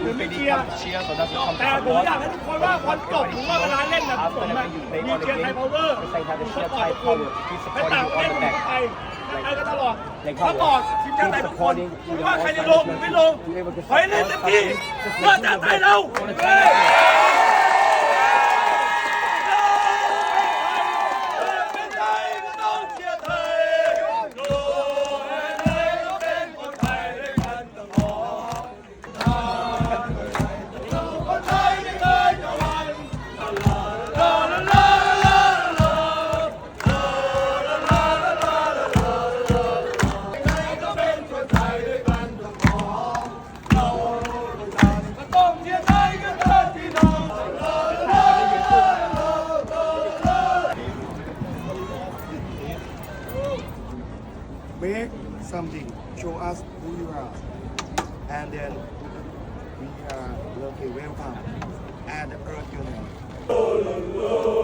หรือไม่เชียร์ cheer so that's what แต่ผมอยากให้ทุกคนว่าบอลจบหรือว่าเวลาเล่นนะผมอะมีเชียร์ไทยพาวเวอร์สปอร์ตทุกคนและต่างประเทศผมก็ไปไปกันตลอดสปอร์ตทีมชาติไทยทุกคนไม่ว่าใครจะลงหรือไม่ลงขอให้เล่นเต็มที่เพื่อชาติไทยเรา make something, show us who you are, and then we are okay, welcome. And earth your name.